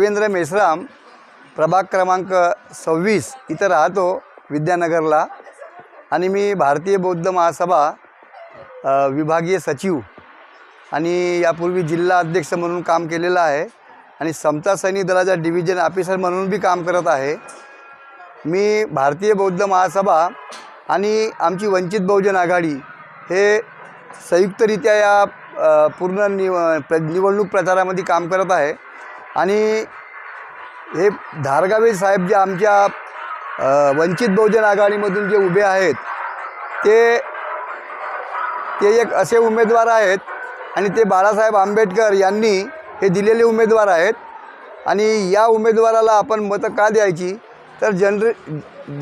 देवेंद्र मेश्राम प्रभाग क्रमांक सव्वीस इथं राहतो विद्यानगरला. आणि मी भारतीय बौद्ध महासभा विभागीय सचिव आणि यापूर्वी जिल्हा अध्यक्ष म्हणून काम केलेलं आहे. आणि समता सैनिक दलाचा डिव्हिजन ऑफिसर म्हणून बी काम करत आहे. मी भारतीय बौद्ध महासभा आणि आमची वंचित बहुजन आघाडी हे संयुक्तरित्या या पूर्ण निव प्र निवडणूक प्रचारामध्ये काम करत आहे. आणि हे धारगावे साहेब जे आमच्या वंचित बहुजन आघाडीमधून जे उभे आहेत ते ते एक असे उमेदवार आहेत आणि ते बाळासाहेब आंबेडकर यांनी हे दिलेले उमेदवार आहेत. आणि या उमेदवाराला आपण मतं का द्यायची? तर जनर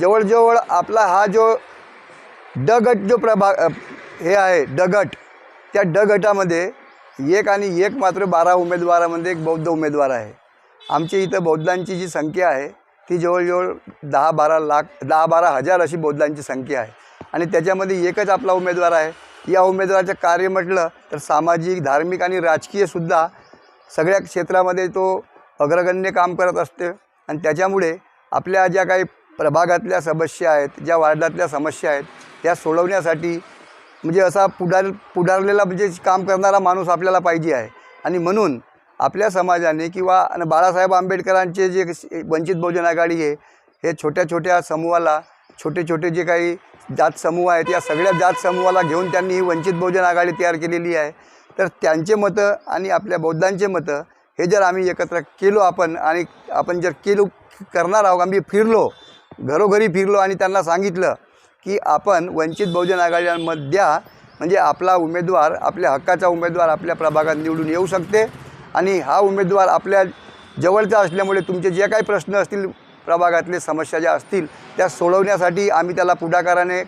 जवळजवळ आपला हा जो ड गट जो प्रभा हे आहे ड गट त्या डगटामध्ये एक आणि एक मात्र बारा उमेदवारामध्ये एक बौद्ध उमेदवार आहे. आमच्या इथं बौद्धांची जी संख्या आहे ती जवळजवळ दहा बारा लाख दहा बारा हजार अशी बौद्धांची संख्या आहे. आणि त्याच्यामध्ये एकच आपला उमेदवार आहे. या उमेदवाराचं कार्य म्हटलं तर सामाजिक धार्मिक आणि राजकीयसुद्धा सगळ्या क्षेत्रामध्ये तो अग्रगण्य काम करत असते. आणि त्याच्यामुळे आपल्या ज्या काही प्रभागातल्या समस्या आहेत ज्या वार्डातल्या समस्या आहेत त्या सोडवण्यासाठी म्हणजे असा पुढार पुढारलेला म्हणजे काम करणारा माणूस आपल्याला पाहिजे आहे. आणि म्हणून आपल्या समाजाने किंवा बाळासाहेब आंबेडकरांचे जे वंचित बहुजन आघाडी आहे हे छोट्या छोट्या समूहाला छोटे छोटे जे काही जात समूह आहेत या सगळ्या जात समूहाला घेऊन त्यांनी ही वंचित बहुजन आघाडी तयार केलेली आहे. तर त्यांचे मतं आणि आपल्या बौद्धांचे मतं हे जर आम्ही एकत्र केलो आपण आणि आपण जर केलो करणार आहोत आम्ही फिरलो घरोघरी फिरलो आणि त्यांना सांगितलं की आपण वंचित बहुजन आघाडीमध्ये म्हणजे आपला उमेदवार आपल्या हक्काचा उमेदवार आपल्या प्रभागात निवडून येऊ शकते. आणि हा उमेदवार आपल्या जवळचा असल्यामुळे तुमचे जे काही प्रश्न असतील प्रभागातले समस्या ज्या असतील त्या सोडवण्यासाठी आम्ही त्याला पुढाकाराने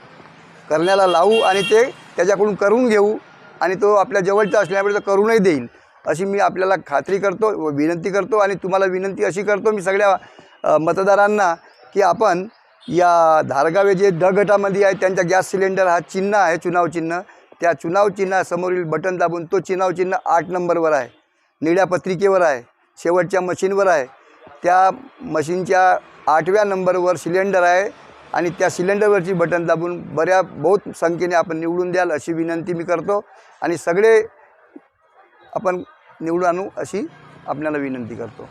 करण्याला लावू आणि ते त्याच्याकडून करून घेऊ आणि तो आपल्या जवळचा असल्यामुळे तो करूनही देईल अशी मी आपल्याला खात्री करतो व विनंती करतो. आणि तुम्हाला विनंती अशी करतो मी सगळ्या मतदारांना की आपण या धारगावे जे ड गटामध्ये आहे त्यांचा गॅस सिलेंडर हा चिन्ह आहे चुनाव चिन्ह. त्या चुनाव चिन्हासमोरील बटन दाबून तो चुनाव चिन्ह आठ नंबरवर आहे. निळ्या पत्रिकेवर आहे शेवटच्या मशीनवर आहे. त्या मशीनच्या आठव्या नंबरवर सिलेंडर आहे आणि त्या सिलेंडरवरची बटन दाबून बऱ्या बहुत संख्येने आपण निवडून द्याल अशी विनंती मी करतो आणि सगळे आपण निवडून आणू अशी आपल्याला विनंती करतो.